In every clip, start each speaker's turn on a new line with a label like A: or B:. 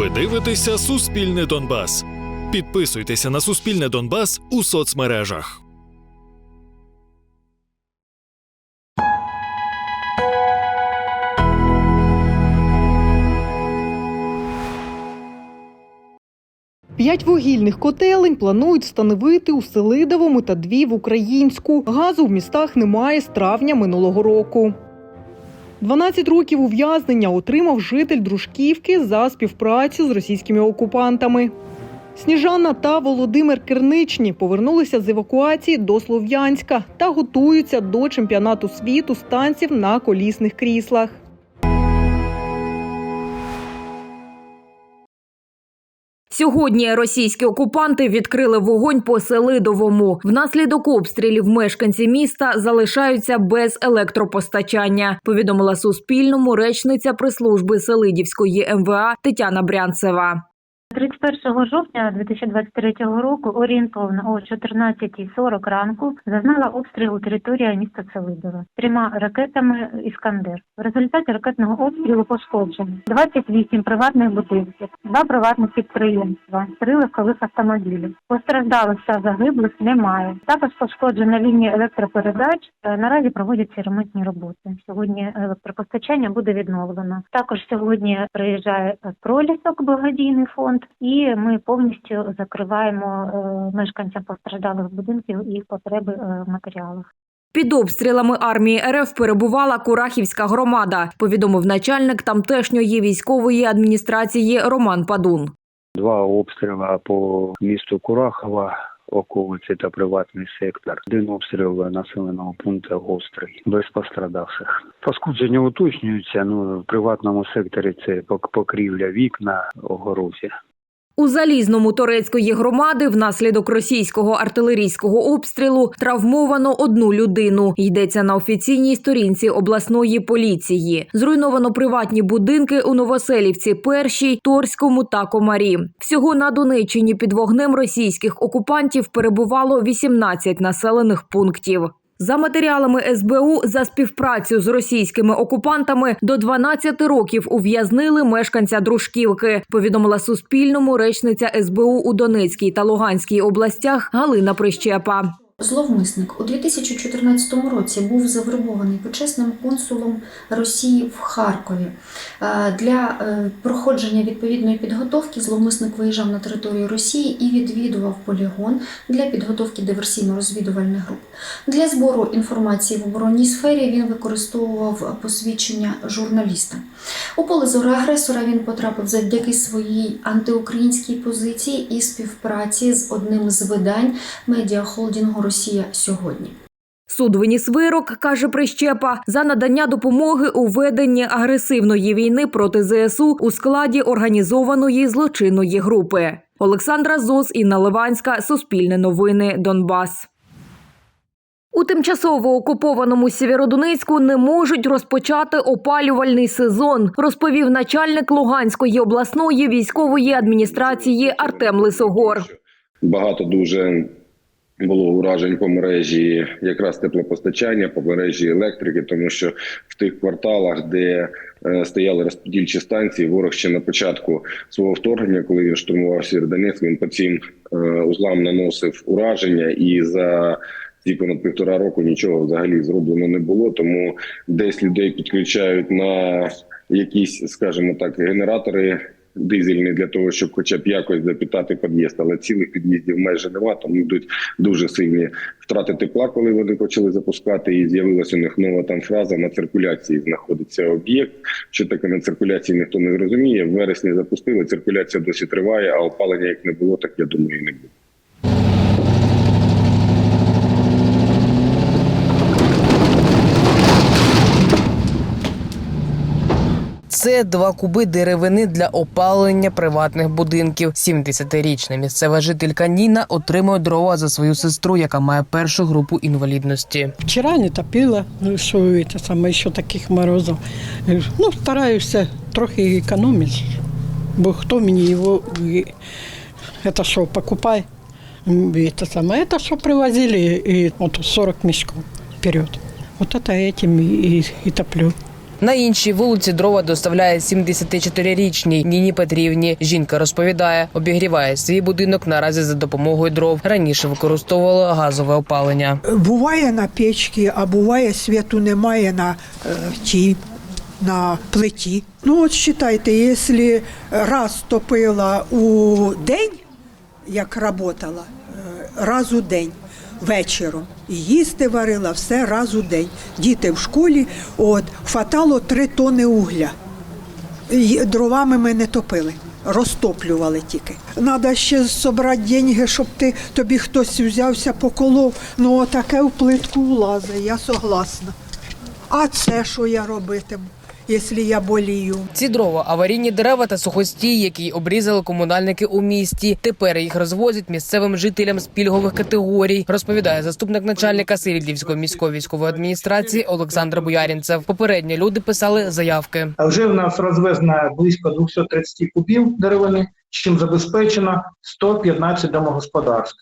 A: Ви дивитеся Суспільне Донбас. Підписуйтеся на Суспільне Донбас у соцмережах.
B: П'ять вугільних котелень планують встановити у Селидовому та дві в Українську. Газу в містах немає з травня минулого року. 12 років ув'язнення отримав житель Дружківки за співпрацю з російськими окупантами. Сніжана та Володимир Керничні повернулися з евакуації до Слов'янська та готуються до чемпіонату світу з танців на колісних кріслах.
C: Сьогодні російські окупанти відкрили вогонь по Селидовому. Внаслідок обстрілів мешканці міста залишаються без електропостачання. Повідомила Суспільному речниця прес-служби Селидівської МВА Тетяна Брянцева.
D: 31 жовтня 2023 року орієнтовно о 14.40 ранку зазнала обстрілу територія міста Селидове трьома ракетами «Іскандер». В результаті ракетного обстрілу пошкоджено 28 приватних будинків, два приватних підприємства, три легкових автомобілів. Постраждалих та загиблих немає. Також пошкоджена лінія електропередач. Е, Наразі проводяться ремонтні роботи. Сьогодні електропостачання буде відновлено. Також сьогодні приїжджає пролісок благодійний фонд, і ми повністю закриваємо е, мешканцям постраждалих будинків їх потреби е, в матеріалах.
C: Під обстрілами армії РФ перебувала Курахівська громада, повідомив начальник тамтешньої військової адміністрації Роман Падун.
E: Два обстріли по місту Курахова, околиці та приватний сектор. Один обстріл населеного пункту гострий, без пострадавших. Пошкодження уточнюються. Ну в приватному секторі це покрівля вікна, огорожі.
C: У залізному турецької громади внаслідок російського артилерійського обстрілу травмовано одну людину. Йдеться на офіційній сторінці обласної поліції. Зруйновано приватні будинки у Новоселівці, Першій, Торському та Комарі. Всього на Донеччині під вогнем російських окупантів перебувало 18 населених пунктів. За матеріалами СБУ за співпрацю з російськими окупантами до 12 років ув'язнили мешканця Дружківки. Повідомила Суспільному речниця СБУ у Донецькій та Луганській областях Галина Прищепа.
F: Зловмисник у 2014 році був завербований почесним консулом Росії в Харкові. Е, Для е, проходження відповідної підготовки зловмисник виїжджав на територію Росії і відвідував полігон для підготовки диверсійно-розвідувальних груп. Для збору інформації в оборонній сфері він використовував посвідчення журналіста. У поле зору агресора він потрапив завдяки своїй антиукраїнській позиції і співпраці з одним з видань медіахолдингу Росія сьогодні.
C: Суд виніс вирок, каже Прищепа, за надання допомоги у веденні агресивної війни проти ЗСУ у складі організованої злочинної групи. Олександра Зос, Інна Ливанська, Суспільне новини, Донбас. У тимчасово окупованому Сєвєродонецьку не можуть розпочати опалювальний сезон, розповів начальник Луганської обласної військової адміністрації Артем Лисогор.
G: Багато дуже було уражень по мережі якраз теплопостачання, по мережі електрики, тому що в тих кварталах, де е, стояли розподільчі станції, ворог ще на початку свого вторгнення, коли він штурмував Сєвєродонецьк, він по цим е, узлам наносив ураження і за ці понад півтора року нічого взагалі зроблено не було. Тому десь людей підключають на якісь, скажімо так, генератори дизельні для того, щоб хоча б якось запітати під'їзд. Але цілих під'їздів майже нема, тому йдуть дуже сильні втрати тепла, коли вони почали запускати. І з'явилася у них нова там фраза на циркуляції знаходиться об'єкт. Що таке на циркуляції ніхто не зрозуміє. В вересні запустили. Циркуляція досі триває, а опалення як не було, так я думаю, і не буде.
H: Це два куби деревини для опалення приватних будинків. 70-річна місцева жителька Ніна отримує дрова за свою сестру, яка має першу групу інвалідності.
I: Вчера не топила, ну, що это саме, ще таких морозів. Ну, стараюся трохи економити, бо хто мені його, і- это що, покупай, М, это самое, это что привозили, и вот 40 мешков вперед. Вот это этим и, и, и топлю.
H: На іншій вулиці дрова доставляє 74-річній Ніні Петрівні. Жінка розповідає, обігріває свій будинок наразі за допомогою дров. Раніше використовувала газове опалення.
J: Буває на печці, а буває світу немає на е, тій, на плиті. Ну от вважайте, якщо раз топила у день, як працювала, раз у день. Вечором і їсти варила все раз у день. Діти в школі, от хватало три тони угля. І Дровами ми не топили, розтоплювали тільки. Треба ще зібрати деньги, щоб ти, тобі хтось взявся, поколов. Ну, отаке в плитку влазить, я согласна. А це що я робитиму, якщо я болію?
H: Ці дрова аварійні дерева та сухостій, які обрізали комунальники у місті. Тепер їх розвозять місцевим жителям з пільгових категорій. Розповідає заступник начальника Сирідівської міської військової адміністрації Олександр Буярінцев. Попередньо люди писали заявки.
K: А Вже в нас розвезено близько 230 кубів деревини, чим забезпечено 115 домогосподарств.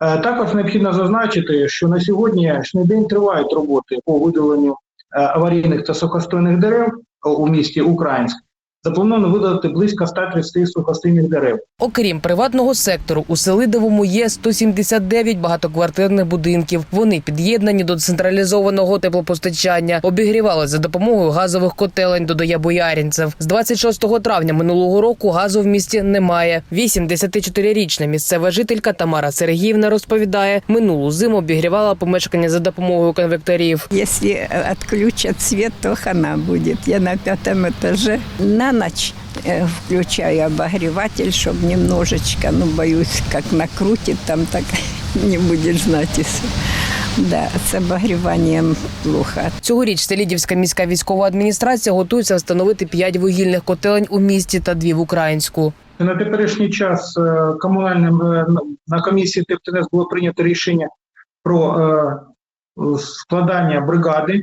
K: Е, Також необхідно зазначити, що на сьогоднішній день тривають роботи по видаленню аварійних та сухостойних дерев у місті Українськ. Заплановано видалити близько 130 сухостійних дерев.
H: Окрім приватного сектору, у Селидовому є 179 багатоквартирних будинків. Вони під'єднані до централізованого теплопостачання, обігрівали за допомогою газових котелень. Додає Боярінцев. З 26 травня минулого року газу в місті немає. 84-річна місцева жителька Тамара Сергіївна розповідає, минулу зиму обігрівала помешкання за допомогою конвекторів.
L: Если э, отключат свет, то хана будет. Я на пятом этаже на ночь э, включаю обогреватель, чтобы немножечко, ну, боюсь, как накрутит, там так не будешь знать. Если... Да, с обогреванием плохо.
H: Цьогоріч Селідівська міська військова адміністрація готується встановити 5 вугільних котелень у місті та дві в Українську.
K: На теперішній час е, комунальним е, на комісії ТЕПТНС було прийнято рішення про е, складання бригади,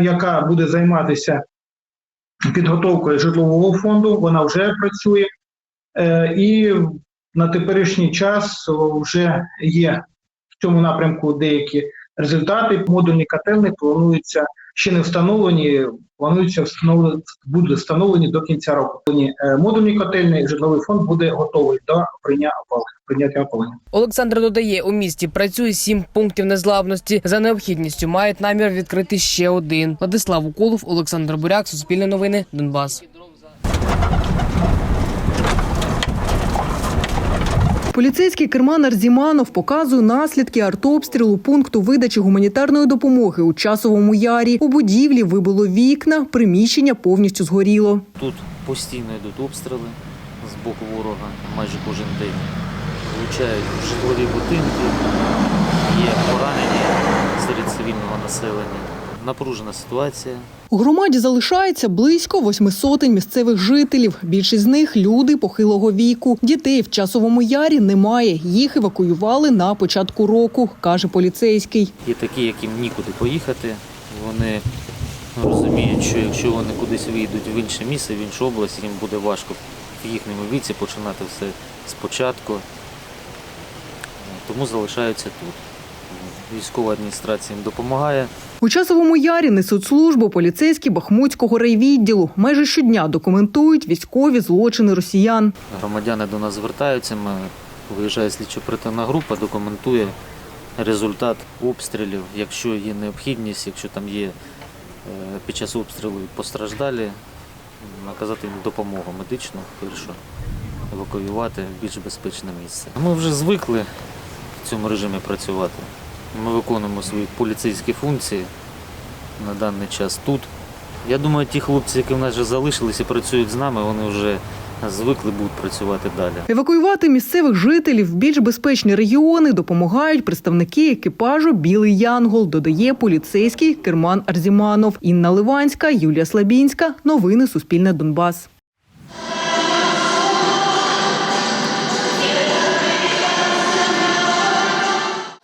K: яка буде займатися підготовкою житлового фонду. Вона вже працює, Е, і на теперішній час вже є в цьому напрямку деякі результати. Модульні котельні плануються ще не встановлені, плануються встановлені, будуть встановлені до кінця року. Е, Модульні котельні, житловий фонд буде готовий до прийняття опалення.
H: Олександр додає, у місті працює сім пунктів незглавності. За необхідністю мають намір відкрити ще один. Владислав Уколов, Олександр Буряк, Суспільне новини, Донбас.
B: Поліцейський керман Арзіманов показує наслідки артобстрілу пункту видачі гуманітарної допомоги у часовому ярі. У будівлі вибило вікна, приміщення повністю згоріло.
M: Тут постійно йдуть обстріли з боку ворога майже кожен день. Влучають житлові будинки, є поранені серед цивільного населення. Напружена ситуація.
B: У громаді залишається близько восьми сотень місцевих жителів. Більшість з них люди похилого віку. Дітей в часовому ярі немає. Їх евакуювали на початку року, каже поліцейський.
M: Є такі, яким нікуди поїхати. Вони розуміють, що якщо вони кудись вийдуть в інше місце, в іншу область, їм буде важко в їхньому віці починати все спочатку. Тому залишаються тут. Військова адміністрація їм допомагає.
B: У часовому ярі несуть службу поліцейські Бахмутського райвідділу. Майже щодня документують військові злочини росіян.
M: Громадяни до нас звертаються. Ми виїжджає слідчо-оперативна група, документує результат обстрілів. Якщо є необхідність, якщо там є е, під час обстрілу постраждалі, наказати їм допомогу медичну, першу, евакуювати в більш безпечне місце. Ми вже звикли в цьому режимі працювати. Ми виконуємо свої поліцейські функції на даний час тут. Я думаю, ті хлопці, які в нас вже залишилися працюють з нами, вони вже звикли будуть працювати далі.
B: Евакуювати місцевих жителів в більш безпечні регіони допомагають представники екіпажу Білий Янгол. Додає поліцейський Керман Арзіманов. Інна Ливанська, Юлія Слабінська. Новини Суспільне Донбас.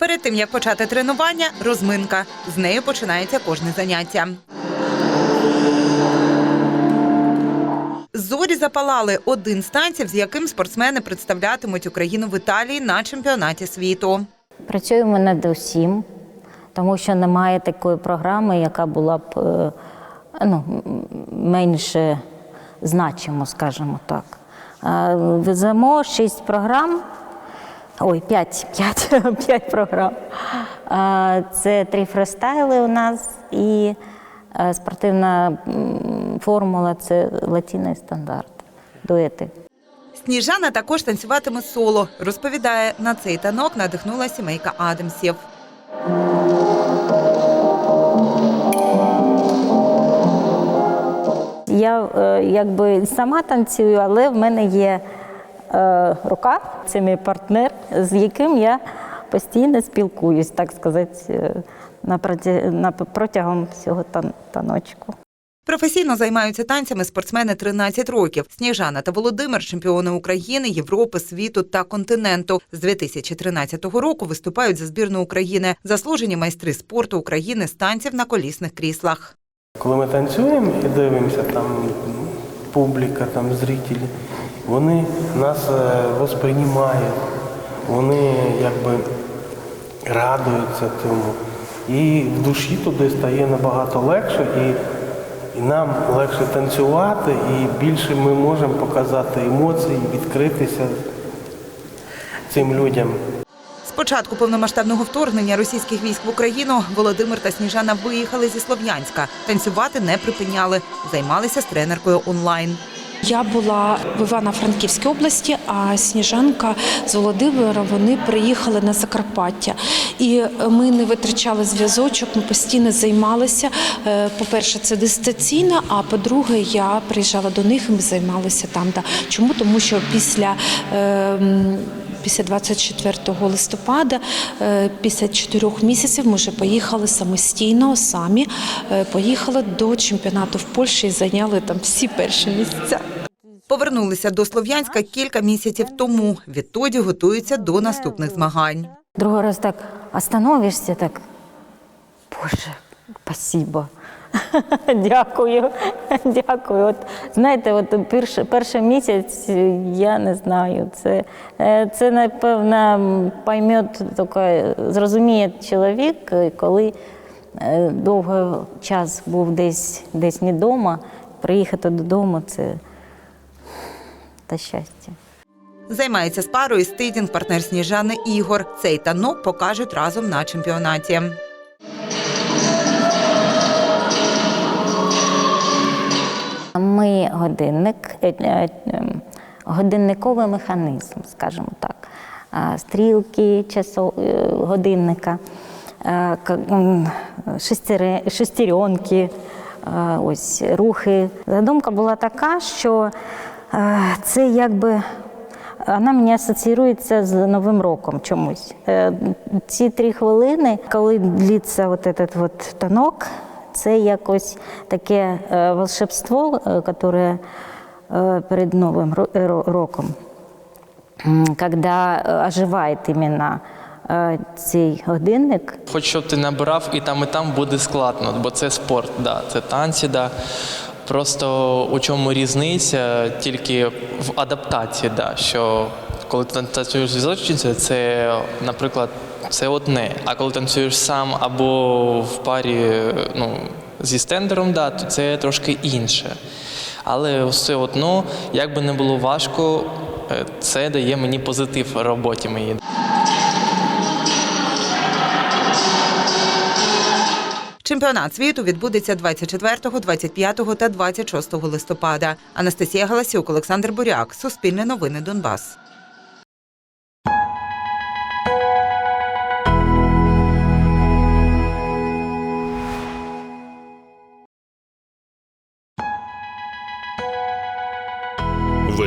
N: Перед тим як почати тренування, розминка. З нею починається кожне заняття. Зорі запалали один з танців, з яким спортсмени представлятимуть Україну в Італії на чемпіонаті світу.
O: Працюємо над усім, тому що немає такої програми, яка була б е, ну, менше значимо, скажімо так. Веземо шість програм. Ой, п'ять, п'ять, п'ять програм. Це три фристайли у нас і е, спортивна формула це латинний стандарт. Дуети.
N: Сніжана також танцюватиме соло. Розповідає, на цей танок надихнула сімейка Адамсів.
O: Я е, якби сама танцюю, але в мене є рука, це мій партнер, з яким я постійно спілкуюсь, так сказати, е, на протягом всього тан- таночку.
N: Професійно займаються танцями спортсмени 13 років. Сніжана та Володимир чемпіони України, Європи, світу та континенту. З 2013 року виступають за збірну України, заслужені майстри спорту України з танців на колісних кріслах.
P: Коли ми танцюємо і дивимося, там публіка, там зрителі, вони нас е, восприймають, вони якби радуються цьому. І в душі туди стає набагато легше, і, і нам легше танцювати, і більше ми можемо показати емоції, відкритися цим людям.
N: З початку повномасштабного вторгнення російських військ в Україну Володимир та Сніжана виїхали зі Слов'янська. Танцювати не припиняли, займалися з тренеркою онлайн.
Q: Я була в Івано-Франківській області, а Сніжанка з Володимира вони приїхали на Закарпаття. І ми не витрачали зв'язочок, ми постійно займалися. Е, По-перше, це дистанційно, а по-друге, я приїжджала до них і ми займалися там. Чому? Тому що після. Після 24 листопада, е, після чотирьох місяців, ми вже поїхали самостійно, самі е, поїхали до чемпіонату в Польщі і зайняли там всі перші місця.
N: Повернулися до Слов'янська кілька місяців тому. Відтоді готуються до наступних змагань.
O: Другий раз так остановишся, так, Боже, спасибо. Дякую, дякую. От знаєте, от перший, перший місяць я не знаю. Це, е, це напевно пойме зрозуміє чоловік, коли е, довгий час був десь, десь не вдома, приїхати додому це та щастя.
N: Займається з парою стидінг партнер Сніжани Ігор. Цей танок покажуть разом на чемпіонаті.
O: Ми годинник, е, е, ем, годинниковий механізм, скажімо так. Стрілки часо, е, годинника, шестеренки, ось рухи. Задумка була така, що це якби. Вона мені асоціюється з Новим роком чомусь. Ці три хвилини, коли длиться от этот вот танок, це якось таке е, волшебство, е, яке е, перед Новим ро- роком, коли е, оживає іменно е, цей годинник.
R: Хоч щоб ти набирав і там, і там буде складно, бо це спорт, да, це танці, да. Просто у чому різниця тільки в адаптації, да, що коли ти танцюєш зі злочинцем, це, наприклад, це одне. А коли танцюєш сам або в парі ну, зі стендером, да, то це трошки інше. Але все одно, як би не було важко, е, це дає мені позитив в роботі моїй.
N: Чемпіонат світу відбудеться 24, 25 та 26 листопада. Анастасія Галасюк, Олександр Буряк, Суспільне новини Донбас.